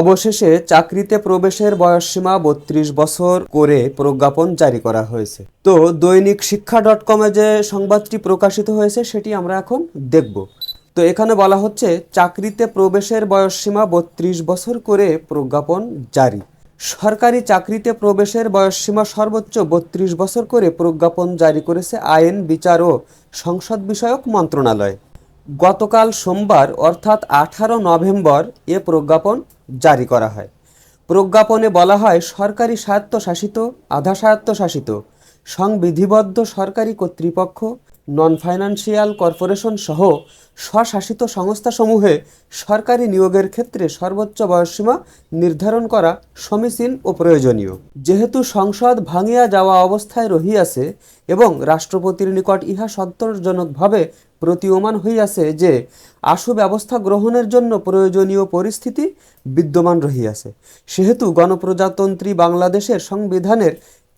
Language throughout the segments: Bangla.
অবশেষে চাকরিতে প্রবেশের বয়সসীমা বত্রিশ বছর করে প্রজ্ঞাপন জারি করা হয়েছে। তো দৈনিক শিক্ষা ডট কমে যে সংবাদটি প্রকাশিত হয়েছে, সেটি আমরা এখন দেখব। তো এখানে বলা হচ্ছে, চাকরিতে প্রবেশের বয়সসীমা বত্রিশ বছর করে প্রজ্ঞাপন জারি। সরকারি চাকরিতে প্রবেশের বয়সসীমা সর্বোচ্চ বত্রিশ বছর করে প্রজ্ঞাপন জারি করেছে আইন, বিচার ও সংসদ বিষয়ক মন্ত্রণালয়। গতকাল সোমবার, অর্থাৎ আঠারো নভেম্বর, এ প্রজ্ঞাপন জারি করা হয়। প্রজ্ঞাপনে বলা হয়, সরকারি স্বায়ত্তশাসিত, আধা স্বায়ত্তশাসিত, সংবিধিবদ্ধ সরকারি কর্তৃপক্ষ নন ফাইন্যান্সিয়াল কর্পোরেশন সহ স্বশাসিত সংস্থাসমূহে সরকারি নিয়োগের ক্ষেত্রে সর্বোচ্চ বয়সসীমা নির্ধারণ করা সমীচীন ও প্রয়োজনীয়। যেহেতু সংসদ ভাঙিয়া যাওয়া অবস্থায় রহিয়াছে এবং রাষ্ট্রপতির নিকট ইহা সন্তোষজনকভাবে প্রতীয়মান হইয়াছে যে, আশু ব্যবস্থা গ্রহণের জন্য প্রয়োজনীয় পরিস্থিতি বিদ্যমান রহিয়াছে। সেহেতু গণপ্রজাতন্ত্রী বাংলাদেশের সংবিধানের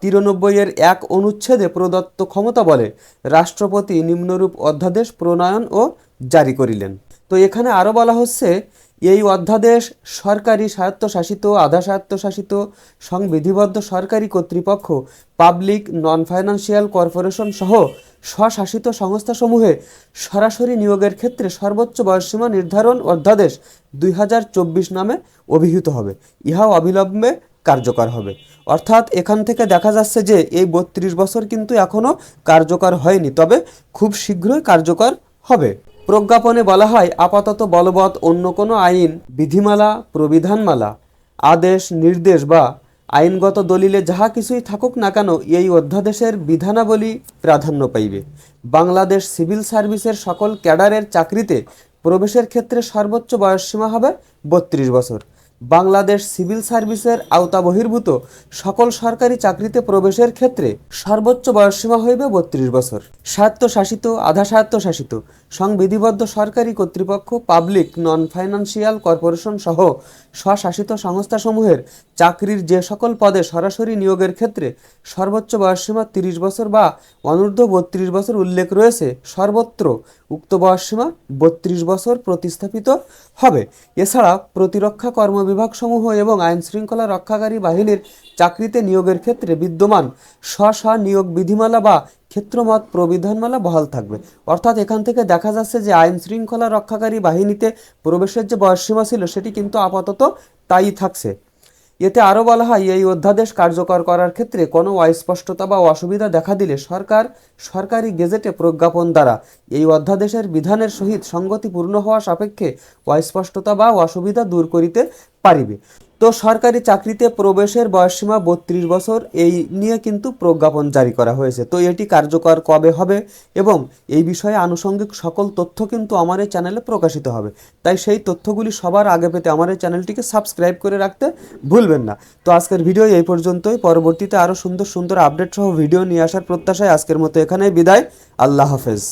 তিরানব্বই এর এক অনুচ্ছেদে প্রদত্ত ক্ষমতা বলে রাষ্ট্রপতি নিম্নরূপ অধ্যাদেশ প্রণয়ন ও জারি করিলেন। তো এখানে আরও বলা হচ্ছে, এই অধ্যাদেশ সরকারি স্বায়ত্তশাসিত, আধা স্বায়ত্তশাসিত, সংবিধিবদ্ধ সরকারি কর্তৃপক্ষ, পাবলিক নন ফাইন্যান্সিয়াল কর্পোরেশন সহ স্বশাসিত সংস্থাসমূহে সরাসরি নিয়োগের ক্ষেত্রে সর্বোচ্চ বয়সসীমা নির্ধারণ অধ্যাদেশ দুই হাজার চব্বিশ নামে অভিহিত হবে। ইহা অবিলম্বে কার্যকর হবে। অর্থাৎ এখান থেকে দেখা যাচ্ছে যে এই বত্রিশ বছর কিন্তু এখনও কার্যকর হয়নি, তবে খুব শীঘ্রই কার্যকর হবে। প্রজ্ঞাপনে বলা হয়, আপাতত বলবৎ অন্য কোনো আইন, বিধিমালা, প্রবিধানমালা, আদেশ, নির্দেশ বা আইনগত দলিলে যাহা কিছুই থাকুক না কেন এই অধ্যাদেশের বিধানাবলী প্রাধান্য পাইবে। বাংলাদেশ সিভিল সার্ভিসের সকল ক্যাডারের চাকরিতে প্রবেশের ক্ষেত্রে সর্বোচ্চ বয়সসীমা হবে বত্রিশ বছর। বাংলাদেশ সিভিল সার্ভিসের আওতা বহির্ভূত সকল সরকারি চাকরিতে প্রবেশের ক্ষেত্রে সর্বোচ্চ বয়সসীমা হইবে বত্রিশ বছর। স্বায়ত্তশাসিত আধা স্বায়ত্তশাসিত সংবিধিবদ্ধ সরকারি কর্তৃপক্ষ, পাবলিক নন ফাইন্যান্সিয়াল কর্পোরেশন সহ স্বশাসিত সংস্থাসমূহের চাকরির যে সকল পদে সরাসরি নিয়োগের ক্ষেত্রে সর্বোচ্চ বয়সসীমা তিরিশ বছর বা অনূর্ধ্ব বত্রিশ বছর উল্লেখ রয়েছে, সর্বত্র উক্ত বয়সসীমা বত্রিশ বছর প্রতিস্থাপিত হবে। এছাড়া প্রতিরক্ষা কর্মবিভাগ সমূহ এবং আইন শৃঙ্খলা রক্ষাকারী বাহিনীর চাকরিতে নিয়োগের ক্ষেত্রে বিদ্যমান স্ব স্ব নিয়োগ বিধিমালা বা ক্ষেত্রমত প্রবিধানমালা বহাল থাকবে। অর্থাৎ এখান থেকে দেখা যাচ্ছে যে আইন শৃঙ্খলা রক্ষাকারী বাহিনীতে প্রবেশের যে বয়সসীমা ছিল সেটি কিন্তু আপাতত তাই থাকছে। এতে আরও বলা হয়, এই অধ্যাদেশ কার্যকর করার ক্ষেত্রে কোনো অস্পষ্টতা বা অসুবিধা দেখা দিলে সরকার সরকারি গেজেটে প্রজ্ঞাপন দ্বারা এই অধ্যাদেশের বিধানের সহিত সঙ্গতিপূর্ণ হওয়া সাপেক্ষে অস্পষ্টতা বা অসুবিধা দূর করিতে পারিবে। তো সরকারি চাকরিতে প্রবেশের বয়সসীমা বত্রিশ বছর, এই নিয়ে কিন্তু প্রজ্ঞাপন জারি করা হয়েছে। তো এটি কার্যকর কবে হবে এবং এই বিষয়ে আনুষঙ্গিক সকল তথ্য কিন্তু আমার এই চ্যানেলে প্রকাশিত হবে। তাই সেই তথ্যগুলি সবার আগে পেতে আমার এই চ্যানেলটিকে সাবস্ক্রাইব করে রাখতে ভুলবেন না। তো আজকের ভিডিও এই পর্যন্তই। পরবর্তীতে আরও সুন্দর সুন্দর আপডেট সহ ভিডিও নিয়ে আসার প্রত্যাশায় আজকের মতো এখানেই বিদায়। আল্লাহ হাফেজ।